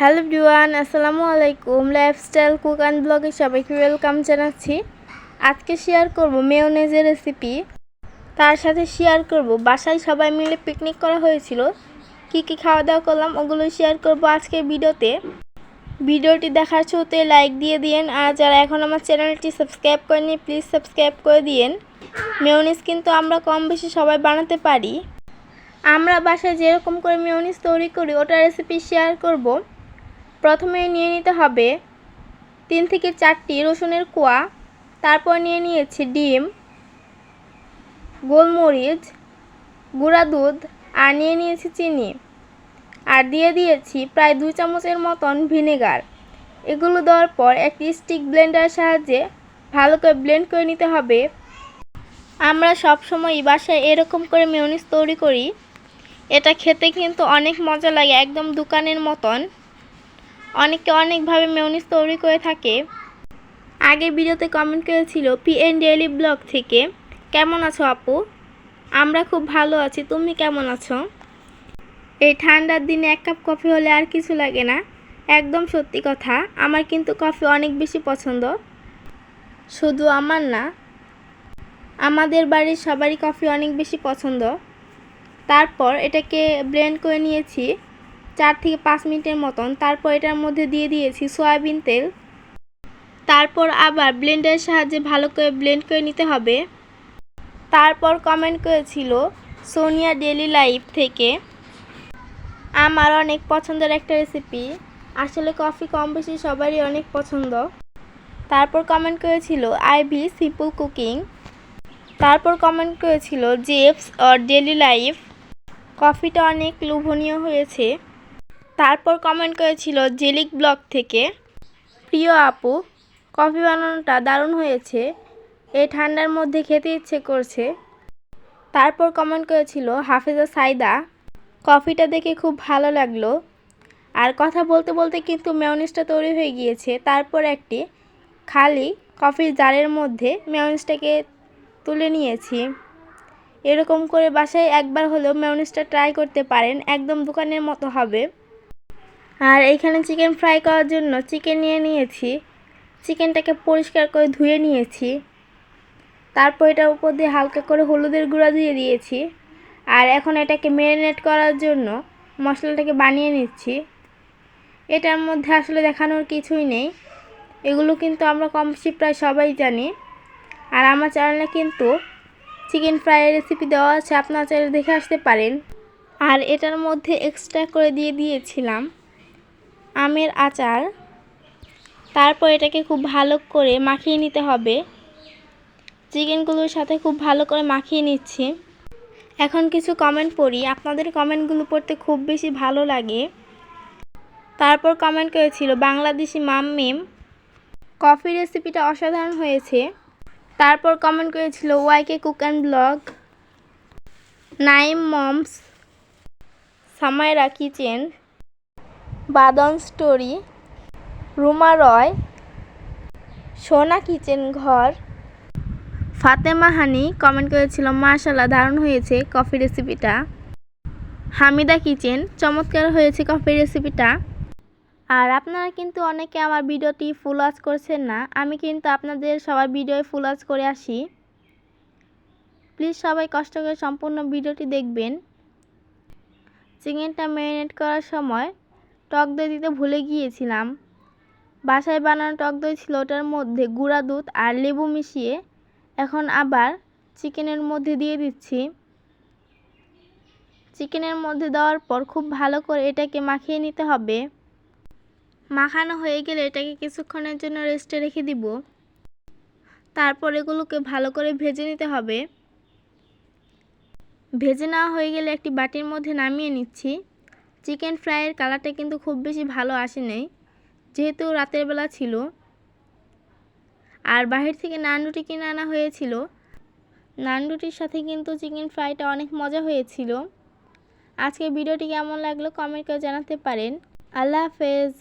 Hello ডিওয়ান আসসালামু আলাইকুম। Lifestyle cook and ব্লগে সবাইকে ওয়েলকাম জানাচ্ছি। আজকে শেয়ার করব মেয়োনেজের রেসিপি তার সাথে শেয়ার করব, বাসায় সবাই মিলে পিকনিক করা হয়েছিল। কি কি খাওয়া দাওয়া করলাম ওগুলো শেয়ার করব আজকের ভিডিওতে। ভিডিওটি দেখার শুরুতে লাইক দিয়ে দিন আর যারা এখন আমার চ্যানেলটি সাবস্ক্রাইব করেনি প্লিজ সাবস্ক্রাইব করে দিন মেয়োনিজ কিন্তু আমরা কম বেশি সবাই বানাতে পারি। আমরা বাসায় যেরকম করে মেয়োনিজ তৈরি করি ওটা রেসিপি শেয়ার করব। প্রথমে নিয়ে নিতে হবে তিন থেকে চারটি রসুনের কোয়া, তারপর নিয়ে নিয়েছি ডিম, গোলমরিচ, গুঁড়া দুধ আর নিয়ে নিয়েছি চিনি। আর দিয়ে দিয়েছি প্রায় দুই চামচের মতন ভিনেগার। এগুলো দেওয়ার পর একটি স্টিক ব্লেন্ডারের সাহায্যে ভালো করে ব্লেন্ড করে নিতে হবে। আমরা সব সময় বাসায় এরকম করে মেয়নিজ তৈরি করি। এটা খেতে কিন্তু অনেক মজা লাগে, একদম দোকানের মতন। অনেকে অনেকভাবে মেয়নিজ তৈরি করে থাকে। আগের ভিডিওতে কমেন্ট করেছিল পি এন ডেইলি ব্লগ থেকে, কেমন আছো আপু? আমরা খুব ভালো আছি, তুমি কেমন আছো? এই ঠান্ডার দিনে এক কাপ কফি হলে আর কিছু লাগে না, একদম সত্যি কথা, আমার কিন্তু কফি অনেক বেশি পছন্দ। শুধু আমার না, আমাদের বাড়ির সবারই কফি অনেক বেশি পছন্দ। তারপর এটাকে ব্লেন্ড করে নিয়েছি। চার থেকে পাঁচ মিনিটের মতন। তারপর এটার মধ্যে দিয়ে দিয়েছি সয়াবিন তেল। তারপর আবার ব্লেন্ডের সাহায্যে ভালো করে ব্লেন্ড করে নিতে হবে। তারপর কমেন্ট করেছিল সোনিয়া ডেলি লাইফ থেকে, আমার অনেক পছন্দের একটা রেসিপি আসলে কফি কম বেশি সবারই অনেক পছন্দ। তারপর কমেন্ট করেছিল আইভি সিম্পল কুকিং তারপর কমেন্ট করেছিল জেপস অর ডেলি লাইফ কফিটা অনেক লোভনীয় হয়েছে। তারপর কমেন্ট করেছিল জেলিক ব্লগ থেকে, প্রিয় আপু, কফি বানানোটা দারুণ হয়েছে, এই ঠান্ডার মধ্যে খেতে ইচ্ছে করছে। তারপর কমেন্ট করেছিল হাফেজা সাইদা, কফিটা দেখে খুব ভালো লাগল। আর কথা বলতে বলতে কিন্তু মেয়নিসটা তৈরি হয়ে গিয়েছে। তারপর একটি খালি কফির জারের মধ্যে মেয়নিসটাকে তুলে নিয়েছি। এরকম করে বাসায় একবার হলেও মেয়নিসটা ট্রাই করতে পারেন, একদম দোকানের মতো হবে। আর এইখানে চিকেন ফ্রাই করার জন্য চিকেন নিয়ে নিয়েছি। চিকেনটাকে পরিষ্কার করে ধুয়ে নিয়েছি। তারপর এটার উপর দিয়ে হালকা করে হলুদের গুঁড়া দিয়ে দিয়েছি। আর এখন এটাকে ম্যারিনেট করার জন্য মশলাটাকে বানিয়ে নিচ্ছি। এটার মধ্যে আসলে দেখানোর কিছুই নেই। এগুলো কিন্তু আমরা কম বেশি প্রায় সবাই জানি। আর আমার চ্যানেলে কিন্তু চিকেন ফ্রাইয়ের রেসিপি দেওয়া আছে, আপনারা চাইলে দেখে আসতে পারেন। আর এটার মধ্যে এক্সট্রা করে দিয়ে দিয়েছিলাম। আমের আচার। তারপর এটাকে খুব ভালো করে মাখিয়ে নিতে হবে। চিকেনগুলোর সাথে খুব ভালো করে মাখিয়ে নিচ্ছি। এখন কিছু কমেন্ট পড়ি। আপনাদের কমেন্টগুলো পড়তে খুব বেশি ভালো লাগে। তারপর কমেন্ট করেছিল, বাংলাদেশি মাম মেম, কফি রেসিপিটা অসাধারণ হয়েছে। তারপর কমেন্ট করেছিল, Y K cook and blog, Naim moms Samaira kitchen. বাদন স্টোরি, রুমা রয়, সোনা কিচেন ঘর। ফাতেমা হানি কমেন্ট করেছিল মাশাল্লাহ দারুণ হয়েছে কফি রেসিপিটা হামিদা কিচেন, চমৎকার হয়েছে কফি রেসিপিটা আর আপনারা কিন্তু অনেকে আমার ভিডিওটি ফুল ওয়াচ করছেন না, আমি কিন্তু আপনাদের সবার ভিডিও ফুল ওয়াচ করে আসি। প্লিজ সবাই কষ্ট করে সম্পূর্ণ ভিডিওটি দেখবেন। চিকেনটা ম্যারিনেট করার সময় টক দই দিতে ভুলে গিয়েছিলাম। বাসায় বানানো টক দই ছিল ওটার মধ্যে গুঁড়া দুধ আর লেবু মিশিয়ে এখন আবার চিকেনের মধ্যে দিয়ে দিচ্ছি। চিকেনের মধ্যে দেওয়ার পর খুব ভালো করে এটাকে মাখিয়ে নিতে হবে। মাখানো হয়ে গেলে এটাকে কিছুক্ষণের জন্য রেস্টে রেখে দিব। তারপর এগুলোকে ভালো করে ভেজে নিতে হবে। ভেজে নেওয়া হয়ে গেলে একটি বাটির মধ্যে নামিয়ে নিচ্ছি। চিকেন ফ্রাইয়ের কালারটা কিন্তু খুব বেশি ভালো আসে নাই যেহেতু রাতের বেলা ছিল। আর বাহির থেকে নান রুটি কিনে আনা হয়েছিল। নান রুটির সাথে কিন্তু চিকেন ফ্রাইটা অনেক মজা হয়েছিল। আজকে ভিডিওটি কেমন লাগল কমেন্ট করে জানাতে পারেন। আল্লাহ হাফেজ।